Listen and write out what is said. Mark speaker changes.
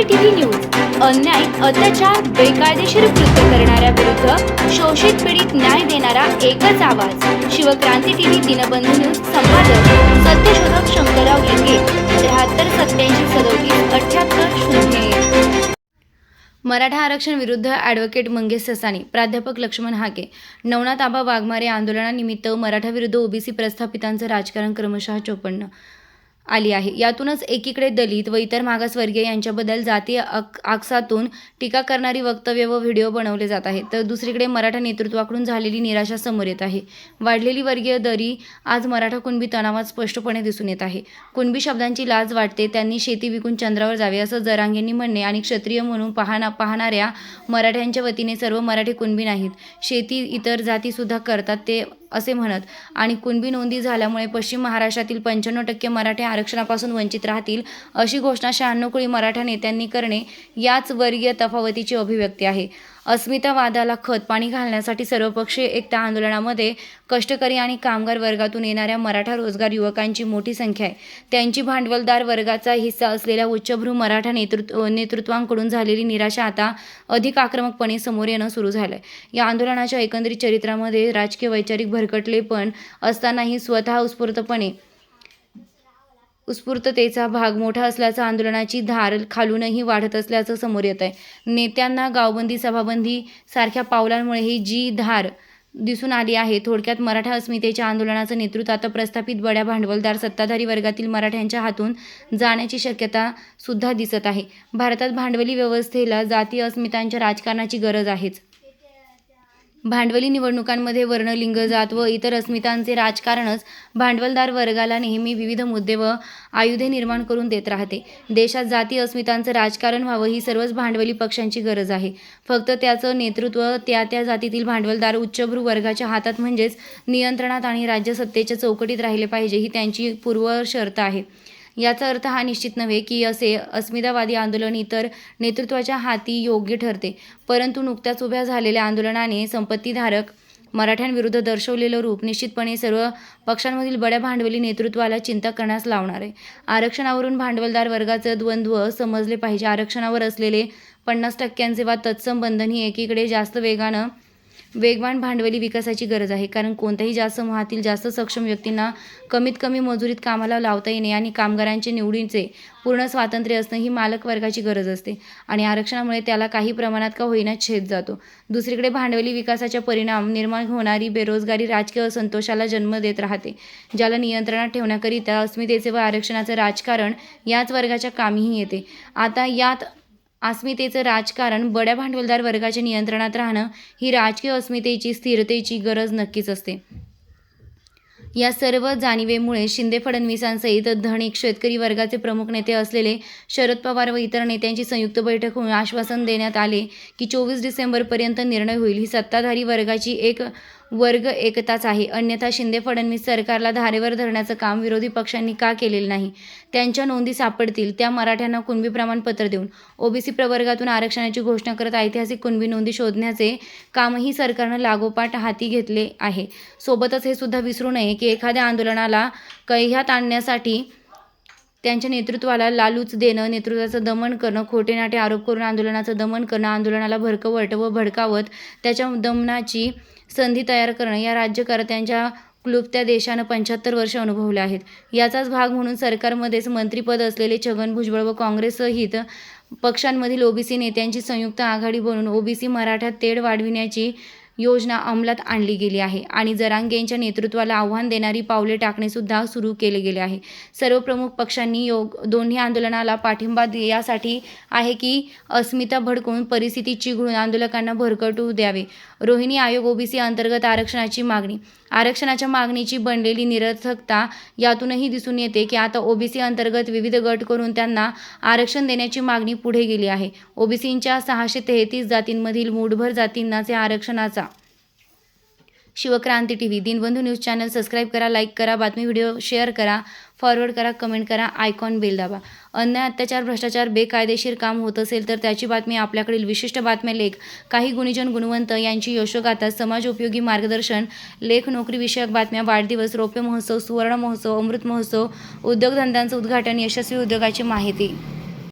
Speaker 1: Shivkranti TV news. अन्याय अत्याचार बेकायदेशीर कृत्य करणाऱ्या विरुद्ध शोषित पीडित न्याय देणारा एकच आवाज. शिवक्रांती टीव्ही दिनबंधू न्यूज संपादक सत्यशोधक शंकरराव लिंगे त्र्याहत्तर सत्याऐंशी सदोतीस अठ्याहत्तर शून्य मराठा आरक्षण विरुद्ध ॲडव्होकेट मंगेश ससानी प्राध्यापक लक्ष्मण हाके नवनाथ आबा वाघमारे आंदोलनानिमित्त मराठा विरुद्ध ओबीसी प्रस्थापितांचं राजकारण क्रमशः चोपन्न. आली आहे. यातूनच एकीकडे दलित व इतर मागासवर्गीय यांच्याबद्दल जातीय आक आकसातून टीका करणारी वक्तव्य व व्हिडिओ बनवले जात आहेत. तर दुसरीकडे मराठा नेतृत्वाकडून झालेली निराशा समोर येत आहे. वाढलेली वर्गीय दरी आज मराठा कुणबी तणावात स्पष्टपणे दिसून येत आहे. कुणबी शब्दांची लाज वाटते त्यांनी शेती विकून चंद्रावर जावे असं जरांगेंनी म्हणणे आणि क्षत्रिय म्हणून पाहणा पाहणाऱ्या मराठ्यांच्या वतीने सर्व मराठी कुणबी नाहीत. शेती इतर जातीसुद्धा करतात ते असे म्हणत. आणि कुणबी नोंदी झाल्यामुळे पश्चिम महाराष्ट्रातील पंच्याण्णव टक्के मराठे आरक्षणापासून वंचित राहतील अशी घोषणा शहाण्णव कोळी मराठा नेत्यांनी करणे याच वर्गीय तफावतीची अभिव्यक्ती आहे. अस्मितावादाला खत पाणी घालण्यासाठी सर्वपक्षीय एकता आंदोलनामध्ये कष्टकरी आणि कामगार वर्गातून येणाऱ्या मराठा रोजगार युवकांची मोठी संख्या आहे. त्यांची भांडवलदार वर्गाचा हिस्सा असलेल्या उच्चभ्रू मराठा नेतृत्व नेतृत्वांकडून झालेली निराशा आता अधिक आक्रमकपणे समोर येणं सुरू झालं आहे या आंदोलनाच्या एकंदरीत चरित्रामध्ये राजकीय वैचारिक भरकटले पण असतानाही स्वतः उत्स्फूर्तपणे उत्स्फूर्ततेचा भाग मोठा असल्याचं आंदोलनाची धार खालूनही वाढत असल्याचं समोर येत आहे नेत्यांना गावबंदी सभाबंदी सारख्या पावलांमुळे ही जी धार दिसून आली आहे थोडक्यात मराठा अस्मितेच्या आंदोलनाचं नेतृत्व आता प्रस्थापित बड्या भांडवलदार सत्ताधारी वर्गातील मराठ्यांच्या हातून जाण्याची शक्यता सुद्धा दिसत आहे. भारतात भांडवली व्यवस्थेला जातीय अस्मितांच्या राजकारणाची गरज आहेच. भांडवली निवडणुकांमध्ये वर्णलिंग जात व इतर अस्मितांचे राजकारणच भांडवलदार वर्गाला नेहमी विविध मुद्दे व आयुधे निर्माण करून देत राहते. देशात जाती अस्मितांचं राजकारण व्हावं ही सर्वच भांडवली पक्षांची गरज आहे. फक्त त्याचं नेतृत्व त्या त्या जातीतील भांडवलदार उच्चभ्रू वर्गाच्या हातात म्हणजेच नियंत्रणात आणि राज्यसत्तेच्या चौकटीत राहिले पाहिजे ही त्यांची पूर्व शर्त आहे. याचा अर्थ हा निश्चित नव्हे की असे अस्मितावादी आंदोलन इतर नेतृत्वाच्या हाती योग्य ठरते. परंतु नुकत्याच उभ्या झालेल्या आंदोलनाने संपत्तीधारक मराठ्यांविरुद्ध दर्शवलेलं रूप निश्चितपणे सर्व पक्षांमधील बड्या भांडवली नेतृत्वाला चिंता करण्यास लावणार आहे. आरक्षणावरून भांडवलदार वर्गाचं द्वंद्व समजले पाहिजे. आरक्षणावर असलेले पन्नास टक्क्यांचे वा तत्सम बंधन ही एकीकडे जास्त वेगानं वेगवान भांडवली विकासाची गरज आहे. कारण कोणत्याही जास्त समूहातील जास्त सक्षम व्यक्तींना कमीत कमी मजुरीत कामाला लावता येणे आणि कामगारांचे निवडीचे पूर्ण स्वातंत्र्य असणं ही मालक वर्गाची गरज असते आणि आरक्षणामुळे त्याला काही प्रमाणात का होईना छेद जातो. दुसरीकडे भांडवली विकासाच्या परिणाम निर्माण होणारी बेरोजगारी राजकीय असंतोषाला जन्म देत राहते ज्याला नियंत्रणात ठेवण्याकरिता अस्मितेचे व आरक्षणाचं राजकारण याच वर्गाच्या कामीही येते. आता यात अस्मितेचं राजकारण बड्या भांडवलदार वर्गाच्या नियंत्रणात राहणं ही राजकीय अस्मितेची स्थिरतेची गरज नक्कीच असते. या सर्व जाणीवेमुळे शिंदे फडणवीसांसहित धनिक शेतकरी वर्गाचे प्रमुख नेते असलेले शरद पवार व इतर नेत्यांची संयुक्त बैठक होऊन आश्वासन देण्यात आले की चोवीस डिसेंबरपर्यंत निर्णय होईल. ही सत्ताधारी वर्गाची एक वर्ग एकताच आहे. अन्यथा शिंदे फडणवीस सरकारला धारेवर धरण्याचं काम विरोधी पक्षांनी का केलेलं नाही? त्यांच्या नोंदी सापडतील. त्या मराठ्यांना कुणबी प्रमाणपत्र देऊन. ओबीसी प्रवर्गातून आरक्षणाची घोषणा करत ऐतिहासिक कुणबी नोंदी शोधण्याचे कामही सरकारनं लागोपाठ हाती घेतले आहे. सोबतच हे सुद्धा विसरू नये की एखाद्या आंदोलनाला कैह्यात आणण्यासाठी त्यांच्या नेतृत्वाला लालूच देणं नेतृत्वाचं दमन करणं खोटे नाटे आरोप करून आंदोलनाचं दमन करणं आंदोलनाला भरकवट व भडकावत त्याच्या दमनाची संधी तयार करणं या राज्यकर्त्यांच्या क्लुप्त्या देशानं पंच्याहत्तर वर्ष अनुभवले आहेत. याचाच भाग म्हणून सरकारमध्येच मंत्रीपद असलेले छगन भुजबळ व काँग्रेससहित पक्षांमधील ओबीसी नेत्यांची संयुक्त आघाडी बनवून ओबीसी मराठ्यात तेढ वाढविण्याची योजना अंमलात आणली गेली आहे आणि जरांगेंच्या नेतृत्वाला आव्हान देणारी पावले टाकणेसुद्धा सुरू केले गेले आहे. सर्व प्रमुख पक्षांनी योग दोन्ही आंदोलनाला पाठिंबा यासाठी आहे की अस्मिता भडकून परिस्थिती चिघळून आंदोलकांना भरकटू द्यावे. रोहिणी आयोग ओबीसी अंतर्गत आरक्षणाची मागणी. आरक्षणाच्या मागणीची बनलेली निरर्थकता यातूनही दिसून येते की आता ओबीसी अंतर्गत विविध गट करून त्यांना आरक्षण देण्याची मागणी पुढे गेली आहे. ओबीसींच्या सहाशे तेहतीस जातींमधील मूठभर जातींनाचे आरक्षणाचा Shivkranti T V Dinbandhu news channel subscribe करा लाईक करा बातमी व्हिडिओ शेअर करा फॉरवर्ड करा कमेंट करा आयकॉन बेल दाबा. अन्याय अत्याचार भ्रष्टाचार बेकायदेशीर काम होत असेल तर त्याची बातमी आपल्याकडील विशिष्ट बातम्या लेख काही गुणीजन गुणवंत यांची यशोगाथा समाज उपयोगी मार्गदर्शन लेख नोकरीविषयक बातम्या वाढदिवस रौप्य महोत्सव सुवर्ण महोत्सव अमृत महोत्सव उद्योगधंद्यांचं उद्घाटन यशस्वी उद्योगाची माहिती.